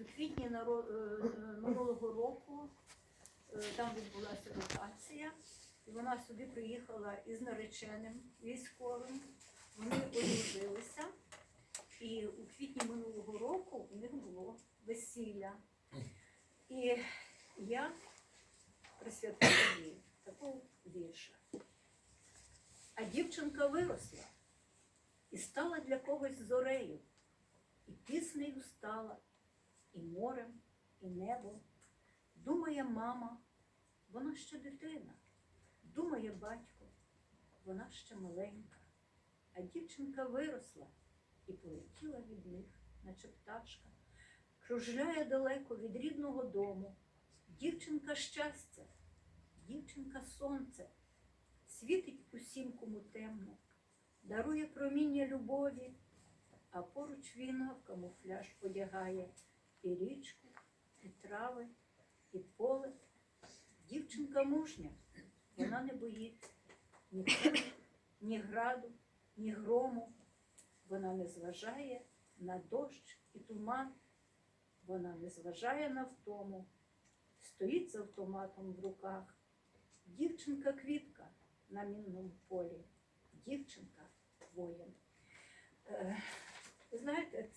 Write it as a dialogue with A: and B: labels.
A: У квітні е, е, минулого року е, там відбулася ротація, і вона сюди приїхала із нареченим військовим. Вони одружилися, і у квітні минулого року у них було весілля. І я присвятила їй такого вірша. А дівчинка виросла і стала для когось зорею, і піснею стала, і морем, і небом. Думає мама, вона ще дитина, думає батько, вона ще маленька. А дівчинка виросла і полетіла від них, наче пташка, кружляє далеко від рідного дому. Дівчинка щастя, дівчинка сонце, світить усім, кому темно, дарує проміння любові, а поруч війна в камуфляж одягає і річку, і трави, і поле. Дівчинка мужня, вона не боїться ні кулі, ні граду, ні грому. Вона не зважає на дощ і туман, вона не зважає на втому, стоїть з автоматом в руках. Дівчинка квітка на мінному полі, дівчинка воїн. Е, знаєте,